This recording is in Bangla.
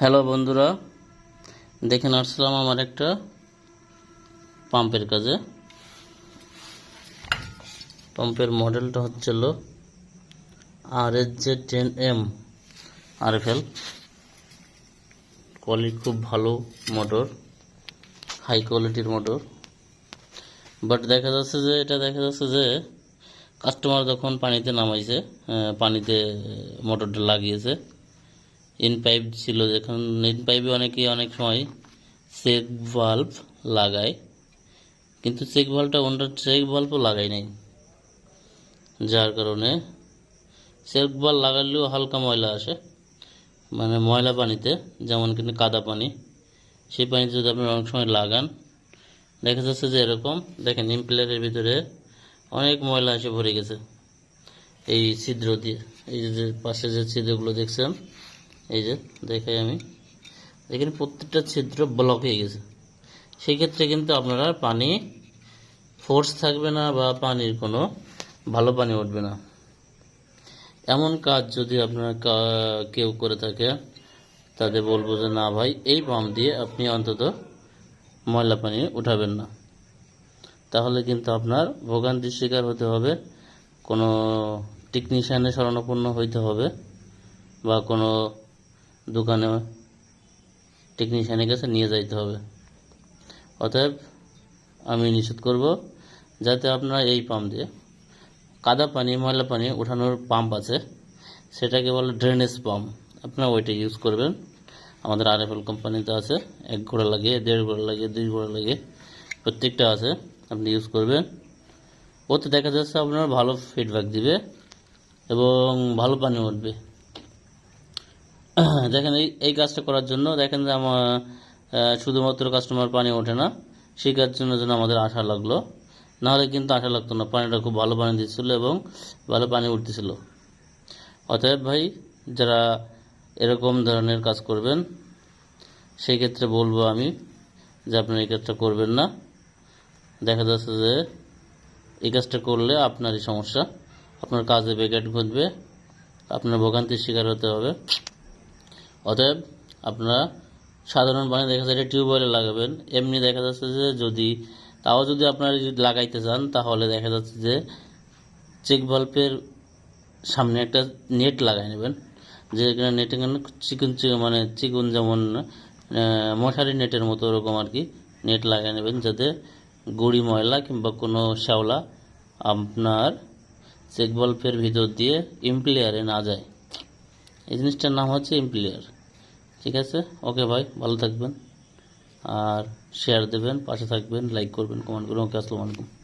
হ্যালো বন্ধুরা, দেখে আসলাম আমার একটা পাম্পের কাজে। পাম্পের মডেলটা হচ্ছিল R S J ten M আর কোয়ালিটি খুব ভালো মোটর হাই কোয়ালিটির মোটর বাট দেখা যাচ্ছে যে, এটা দেখা যাচ্ছে যে কাস্টমার যখন পানিতে নামাইছে পানিতে মোটরটা লাগিয়েছে ইন পাইপ ছিল যেখানে ইন পাইপে অনেকে অনেক সময় চেক ভাল্ব লাগায়, কিন্তু চেক ভাল্বটা ওনার চেক ভাল্বও লাগাই নাই। যার কারণে চেক ভাল্ব লাগালেও হালকা ময়লা আসে মানে ময়লা পানিতে, যেমন কিন্তু কাদা পানি। সেই পানিতে যদি আপনি অনেক সময় লাগান, দেখা যাচ্ছে যে এরকম, দেখেন ইমপ্লেয়ারের ভিতরে অনেক ময়লা এসে ভরে গেছে, এই ছিদ্র দিয়ে। এই যে পাশে যে ছিদ্রগুলো দেখছেন এই যে, দেখাই আমি। এখানে প্রত্যেকটা ছিদ্র ব্লক হয়ে গেছে। সেই ক্ষেত্রে কিন্তু আপনারা পানি ফোর্স থাকবে না বা পানির কোনো ভালো পানি উঠবে না। এমন কাজ যদি আপনারা কেউ করে থাকে, তাদের বলব যে, না ভাই, এই পাম্প দিয়ে আপনি অন্তত ময়লা পানি উঠাবেন না। তাহলে কিন্তু আপনার ভোগান্তির শিকার হতে হবে, কোনো টেকনিশিয়ানের শরণাপন্ন হইতে হবে, বা কোনো দোকানে টেকনিশিয়ানের কাছে নিয়ে যাইতে হবে। অতএব আমি নিষেধ করব যাতে আপনারা এই পাম্প দিয়ে কাদা পানি, ময়লা পানি ওঠানোর পাম্প আছে, সেটাকে বলে ড্রেনেজ পাম্প আপনারা ওইটা ইউজ করবেন। আমাদের আর কোম্পানিতে আছে, এক ঘোড়া লাগে দেড় ঘোড়া লাগে দুই ঘোড়া লাগে প্রত্যেকটা আছে, আপনি ইউজ করবেন। ওতে দেখা যাচ্ছে আপনার ভালো ফিডব্যাক দিবে এবং ভালো পানি উঠবে। দেখেন এই এই কাজটা করার জন্য দেখেন যে আমার শুধুমাত্র কাস্টমার পানি ওঠে না, সেই কাজের জন্য যেন আমাদের আশা লাগল। নাহলে কিন্তু আশা লাগতো না, পানিটা খুব ভালো পানি দিচ্ছিল এবং ভালো পানি উঠতেছিল। অতএব ভাই, যারা এরকম ধরনের কাজ করবেন, সেই ক্ষেত্রে বলব আমি যে আপনারা এই কাজটা করবেন না। দেখা যাচ্ছে যে এই কাজটা করলে আপনারই সমস্যা, আপনার কাজে বেগাট ঘটবে, আপনার ভোগান্তির শিকার হতে হবে। অতএব আপনারা সাধারণ পানি দেখা যাচ্ছে টিউবওয়েলে লাগাবেন। এমনি দেখা যাচ্ছে যে যদি, তাও যদি আপনারা যদি লাগাইতে চান, তাহলে দেখা যাচ্ছে যে চেক ভাল্বের সামনে একটা নেট লাগাই নেবেন। যে এখানে নেটে চিকন চিকন মানে চিকন যেমন মশারি নেটের মতো ওরকম আর কি নেট লাগাই নেবেন, যাতে গুড়ি ময়লা কিংবা কোনো শ্যাওলা আপনার চেক ভাল্বের ভিতর দিয়ে ইমপ্লেয়ারে না যায়। এই জিনিসটার নাম হচ্ছে এমপ্লিয়ার ঠিক আছে? ওকে ভাই ভালো থাকবেন। আর শেয়ার দেবেন, পাশে থাকবেন লাইক করবেন কমেন্ট করবেন। ওকে আসসালামু আলাইকুম।